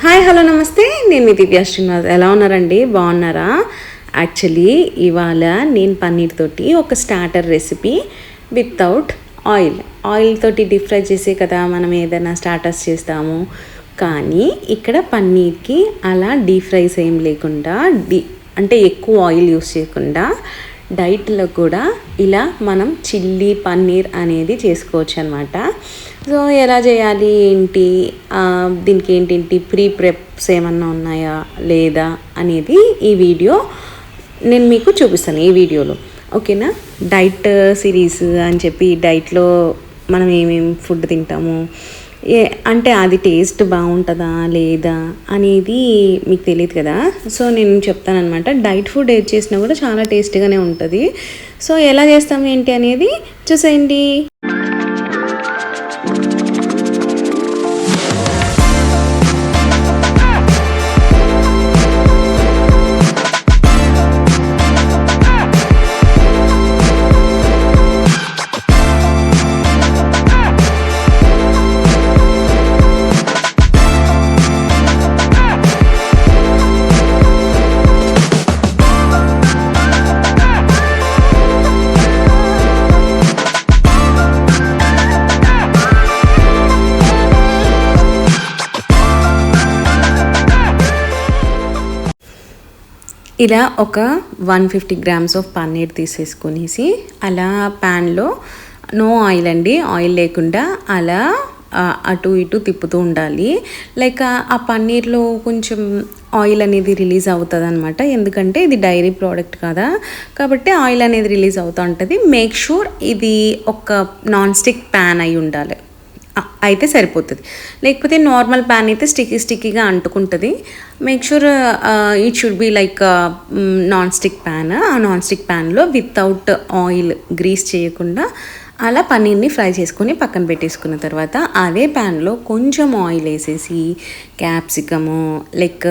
Hi hello నమస్తే. నేను మీ దివ్యా శ్రీనివాస్. ఎలా ఉన్నారండి? బాగున్నారా? యాక్చువల్లీ ఇవాళ నేను పన్నీర్ తోటి ఒక starter recipe without oil oil తోటి డీప్ ఫ్రై చేసే కదా మనం ఏదైనా స్టార్టర్స్ చేస్తాము. కానీ ఇక్కడ పన్నీర్కి అలా డీప్ ఫ్రైస్ ఏం లేకుండా డీ అంటే ఎక్కువ ఆయిల్ యూస్ చేయకుండా డైట్లో కూడా ఇలా మనం చిల్లీ పన్నీర్ అనేది చేసుకోవచ్చు అనమాట సో ఎలా చేయాలి ఏంటి? దీనికి ఏంటి ప్రీ ప్రెప్స్ ఏమన్నా ఉన్నాయా? లేదా? అనేది ఈ వీడియో నేను మీకు చూపిస్తాను ఈ వీడియోలో. ఓకేనా? డైట్ సిరీస్ అని చెప్పి డైట్లో మనం ఏమేమి ఫుడ్ తింటాము? ఏ అంటే అది టేస్ట్ బాగుంటుందా? లేదా? అనేది మీకు తెలియదు కదా? సో నేను చెప్తాను అనమాట డైట్ ఫుడ్ ఏది చేసినా కూడా చాలా టేస్టీగానే ఉంటుంది. సో ఎలా చేస్తాం ఏంటి అనేది చూసేయండి. ఇలా ఒక one fifty grams of paneer తీసేసుకునేసి అలా ప్యాన్లో నో ఆయిల్ అండి ఆయిల్ లేకుండా అలా అటు ఇటు తిప్పుతూ ఉండాలి. లైక్ ఆ- పన్నీర్లో కొంచెం ఆయిల్ అనేది రిలీజ్ అవుతుంది అనమాట ఎందుకంటే ఇది డైరీ ప్రోడక్ట్ కదా. కాబట్టి ఆయిల్ అనేది రిలీజ్ అవుతూ ఉంటుంది. మేక్ షూర్ ఇది ఒక నాన్ స్టిక్ ప్యాన్ అయి ఉండాలి. అయితే సరిపోతుంది. లేకపోతే నార్మల్ ప్యాన్ అయితే స్టిక్కీ స్టిక్కీగా అంటుకుంటుంది. Make sure it should be like non stick pan ఆ నాన్ స్టిక్ ప్యాన్లో వితౌట్ ఆయిల్ గ్రీస్ చేయకుండా అలా పన్నీర్ని ఫ్రై చేసుకొని పక్కన పెట్టేసుకున్న తర్వాత అదే ప్యాన్లో కొంచెం ఆయిల్ వేసేసి క్యాప్సికము లైక్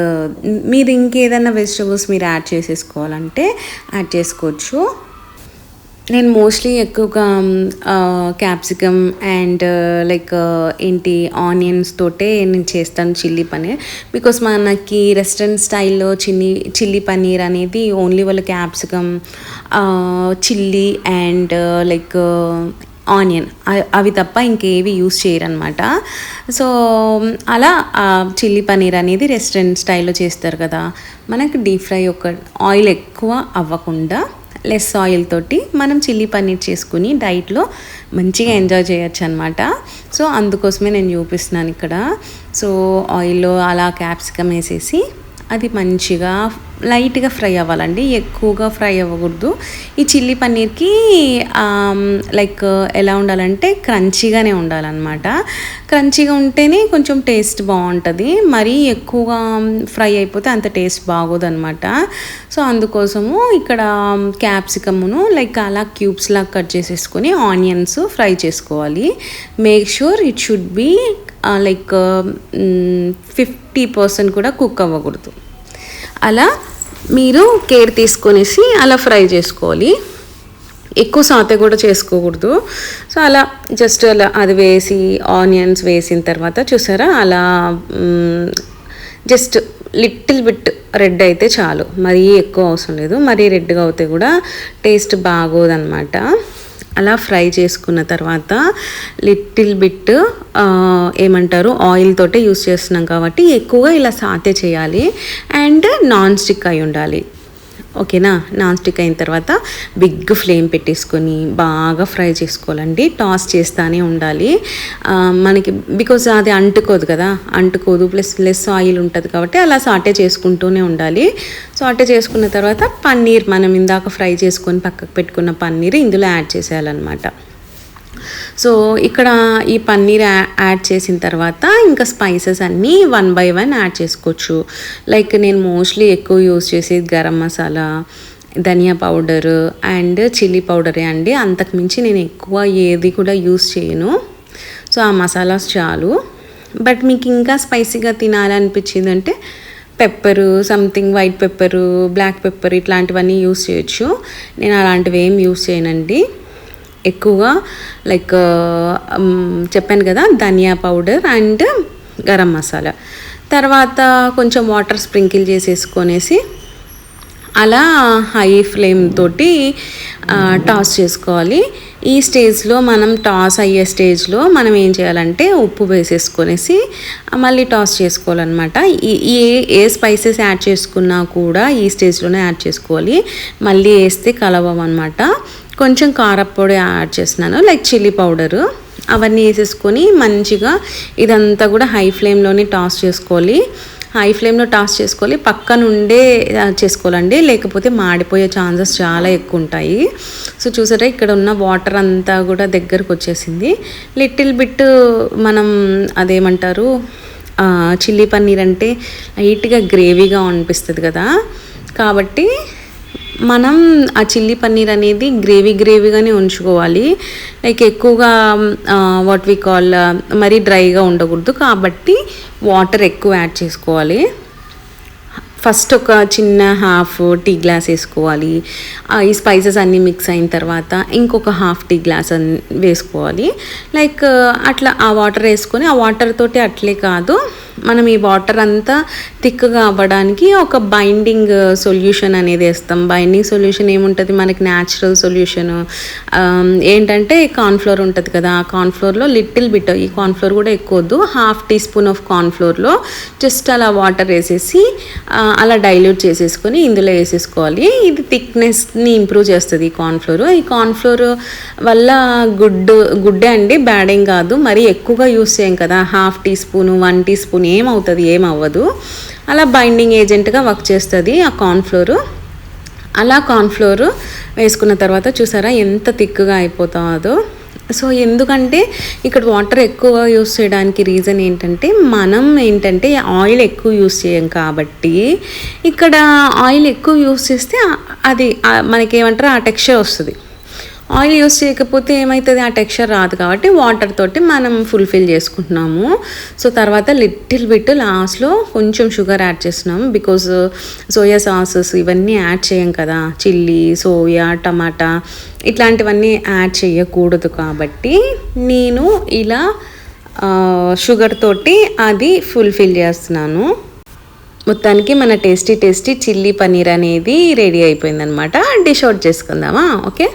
మీరు ఇంకేదైనా వెజిటబుల్స్ మీరు యాడ్ చేసేసుకోవాలంటే యాడ్ చేసుకోవచ్చు. నేను మోస్ట్లీ ఎక్కువగా క్యాప్సికమ్ అండ్ లైక్ ఏంటి ఆనియన్స్ తోటే నేను చేస్తాను చిల్లీ పన్నీర్. బికాస్ మనకి రెస్టారెంట్ స్టైల్లో చిల్లీ చిల్లీ పన్నీర్ అనేది ఓన్లీ వాళ్ళు capsicum chilli and like onion అవి తప్ప ఇంకేవి యూస్ చేయరనమాట సో అలా చిల్లీ పన్నీర్ అనేది రెస్టారెంట్ స్టైల్లో చేస్తారు కదా. మనకి డీప్ ఫ్రై ఒక ఆయిల్ ఎక్కువ అవ్వకుండా లెస్ ఆయిల్ తోటి మనం చిల్లీ పన్నీర్ చేసుకుని డైట్లో మంచిగా ఎంజాయ్ చేయొచ్చు అనమాట సో అందుకోసమే నేను చూపిస్తున్నాను ఇక్కడ. సో ఆయిల్లో అలా క్యాప్సికమ్ వేసేసి అది మంచిగా లైట్గా ఫ్రై అవ్వాలండి. ఎక్కువగా ఫ్రై అవ్వకూడదు. ఈ చిల్లీ పన్నీర్కి లైక్ ఎలా ఉండాలంటే క్రంచీగానే ఉండాలన్నమాట. క్రంచీగా ఉంటేనే కొంచెం టేస్ట్ బాగుంటుంది మరీ ఎక్కువగా ఫ్రై అయిపోతే అంత టేస్ట్ బాగోదన్నమాట. సో అందుకోసము ఇక్కడ క్యాప్సికమ్ను లైక్ అలా క్యూబ్స్ లాగా కట్ చేసేసుకొని ఆనియన్స్ ఫ్రై చేసుకోవాలి. Make sure it should be like fifty percent కూడా కుక్ అవ్వకూడదు. అలా మీరు కేర్ తీసుకొనేసి అలా ఫ్రై చేసుకోవాలి. ఎక్కువ సాతే కూడా చేసుకోకూడదు. సో అలా జస్ట్ అలా అది వేసి ఆనియన్స్ వేసిన తర్వాత చూసారా? అలా జస్ట్ లిటిల్ బిట్ రెడ్ అయితే చాలు. మరీ ఎక్కువ అవసరం లేదు. మరీ రెడ్గా అవుతే కూడా టేస్ట్ బాగోదన్నమాట. అలా ఫ్రై చేసుకున్న తర్వాత లిటిల్ బిట్ ఏమంటారు ఆయిల్ తోటే యూస్ చేస్తున్నాం కాబట్టి ఎక్కువగా ఇలా సాతే చేయాలి. అండ్ నాన్ స్టిక్ అయి ఉండాలి. ఓకేనా? నాన్ స్టిక్ అయిన తర్వాత బిగ్ ఫ్లేమ్ పెట్టేసుకొని బాగా ఫ్రై చేసుకోవాలండి. టాస్ చేస్తానే ఉండాలి. మనకి బికాజ్ అది అంటుకోదు కదా. అంటుకోదు ప్లస్ లెస్ ఆయిల్ ఉంటుంది కాబట్టి అలా సాటే చేసుకుంటూనే ఉండాలి. సాటే చేసుకున్న తర్వాత పన్నీర్ మనం ఇందాక ఫ్రై చేసుకొని పక్కకు పెట్టుకున్న పన్నీర్ ఇందులో యాడ్ చేసేయాలన్నమాట. సో ఇక్కడ ఈ పన్నీర్ యా- యాడ్ చేసిన తర్వాత ఇంకా స్పైసెస్ అన్నీ వన్ బై వన్ యాడ్ చేసుకోవచ్చు. లైక్ నేను మోస్ట్లీ ఎక్కువ యూస్ చేసేది garam masala dhania powder and chilli పౌడరే అండి. అంతకుమించి నేను ఎక్కువ ఏది కూడా యూస్ చేయను. సో ఆ మసాలాస్ చాలు. బట్ మీకు ఇంకా స్పైసీగా తినాలనిపించింది అంటే pepper something white pepper black pepper ఇట్లాంటివన్నీ యూస్ చేయొచ్చు. నేను అలాంటివి ఏం యూస్ చేయనండి. ఎక్కువగా లైక్ uh, um, చెప్పాను కదా ధనియా పౌడర్ అండ్ గరం మసాలా. తర్వాత కొంచెం వాటర్ స్ప్రింకిల్ చేసేసుకొనేసి అలా హై ఫ్లేమ్ తోటి uh, టాస్ చేసుకోవాలి. ఈ స్టేజ్లో మనం టాస్ అయ్యే స్టేజ్లో మనం ఏం చేయాలంటే ఉప్పు వేసేసుకొనేసి uh, మళ్ళీ టాస్ చేసుకోవాలన్నమాట. ఈ- ఏ ఏ స్పైసెస్ యాడ్ చేసుకున్నా కూడా ఈ స్టేజ్లోనే యాడ్ చేసుకోవాలి. మళ్ళీ వేస్తే కలవమన్నమాట. కొంచెం కారప్పొడి యాడ్ చేస్తున్నాను లైక్ చిల్లీ పౌడరు అవన్నీ వేసేసుకొని మంచిగా ఇదంతా కూడా హై ఫ్లేమ్లోనే టాస్ చేసుకోవాలి. హై ఫ్లేమ్లో టాస్ చేసుకోవాలి. పక్కన ఉండే చేసుకోవాలండి. లేకపోతే మాడిపోయే ఛాన్సెస్ చాలా ఎక్కువ ఉంటాయి. సో చూసారా ఇక్కడ ఉన్న వాటర్ అంతా కూడా దగ్గరకు వచ్చేసింది. లిటిల్ బిట్ మనం అదేమంటారు చిల్లీ పన్నీర్ అంటే లైట్గా గ్రేవీగా అనిపిస్తుంది కదా. కాబట్టి మనం ఆ చిల్లీ పన్నీర్ అనేది గ్రేవీ గ్రేవీగానే ఉంచుకోవాలి. లైక్ ఎక్కువగా వాట్ వి కాల్ మరీ డ్రైగా ఉండకూడదు. కాబట్టి వాటర్ ఎక్కువ యాడ్ చేసుకోవాలి. ఫస్ట్ ఒక చిన్న హాఫ్ టీ గ్లాస్ వేసుకోవాలి. ఆ, ఈ స్పైసెస్ అన్నీ మిక్స్ అయిన తర్వాత ఇంకొక హాఫ్ టీ గ్లాస్ అన్ వేసుకోవాలి. లైక్ అట్లా ఆ వాటర్ వేసుకొని ఆ వాటర్ తోటి అట్లే కాదు. మనం ఈ వాటర్ అంతా థిక్గా అవ్వడానికి ఒక బైండింగ్ సొల్యూషన్ అనేది వేస్తాం. బైండింగ్ సొల్యూషన్ ఏముంటుంది? మనకి న్యాచురల్ సొల్యూషన్ ఏంటంటే కార్న్ఫ్లోర్ ఉంటుంది కదా ఆ కార్న్ఫ్లోర్లో లిటిల్ బిట్ ఈ కార్న్ఫ్లోర్ కూడా ఎక్కువ వద్దు. హాఫ్ టీ స్పూన్ ఆఫ్ కార్న్ఫ్లోర్లో జస్ట్ అలా వాటర్ వేసేసి అలా డైల్యూట్ చేసేసుకొని ఇందులో వేసేసుకోవాలి. ఇది థిక్నెస్ని ఇంప్రూవ్ చేస్తుంది ఈ కార్న్ఫ్లోర్ ఈ కార్న్ఫ్లోర్ వల్ల గుడ్ గుడ్డే అండి బ్యాడ్ ఏం కాదు. మరి ఎక్కువగా యూస్ చేయం కదా half teaspoon one teaspoon ఏమవుతుంది ఏమవ్వదు. అలా బైండింగ్ ఏజెంట్గా వర్క్ చేస్తుంది ఆ కార్న్ఫ్లోరు అలా కార్న్ఫ్లోర్ వేసుకున్న తర్వాత చూసారా ఎంత థిక్గా అయిపోతుందో. సో ఎందుకంటే ఇక్కడ వాటర్ ఎక్కువ యూస్ చేయడానికి రీజన్ ఏంటంటే మనం ఏంటంటే ఆయిల్ ఎక్కువ యూస్ చేయం కాబట్టి ఇక్కడ ఆయిల్ ఎక్కువ యూస్ చేస్తే అది ఆ- మనకేమంటారు ఆ టెక్స్చర్ వస్తుంది. ఆయిల్ యూస్ చేయకపోతే ఏమవుతుంది ఆ టెక్స్చర్ రాదు కాబట్టి వాటర్ తోటి మనం ఫుల్ఫిల్ చేసుకుంటున్నాము. సో తర్వాత లిటిల్ బిట్ లాస్ట్లో కొంచెం షుగర్ యాడ్ చేస్తున్నాము బికాజ్ సోయా సాసెస్ ఇవన్నీ యాడ్ చేయం కదా. చిల్లీ సోయా టమాటా ఇట్లాంటివన్నీ యాడ్ చేయకూడదు కాబట్టి నేను ఇలా షుగర్ తోటి అది ఫుల్ఫిల్ చేస్తున్నాను. మొత్తానికి మన టేస్టీ టేస్టీ చిల్లీ పన్నీర్ అనేది రెడీ అయిపోయిందనమాట డిష్ అవుట్ చేసుకుందామా? ఓకే?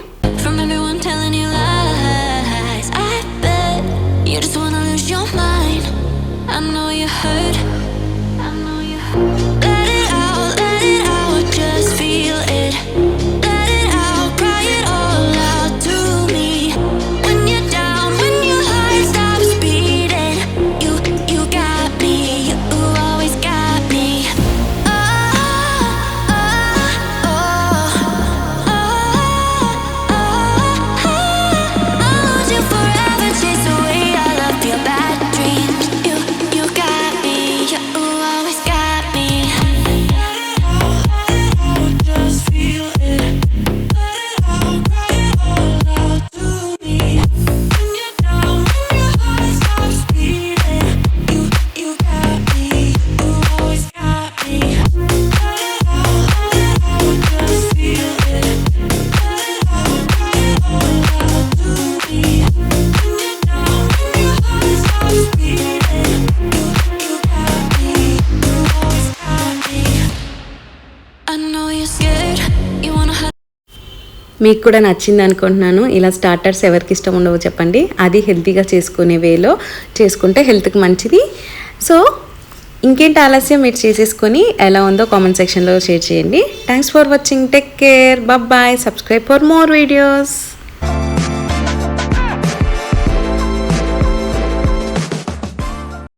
మీకు కూడా నచ్చింది అనుకుంటున్నాను. ఇలా స్టార్టర్స్ ఎవరికి ఇష్టం ఉండవో చెప్పండి. అది హెల్తీగా చేసుకునే వేలో చేసుకుంటే హెల్త్కి మంచిది. సో ఇంకేంటి ఆలస్యం? మీరు చేసేసుకొని ఎలా ఉందో కామెంట్ సెక్షన్లో షేర్ చేయండి. Thanks for watching take care bye subscribe for more videos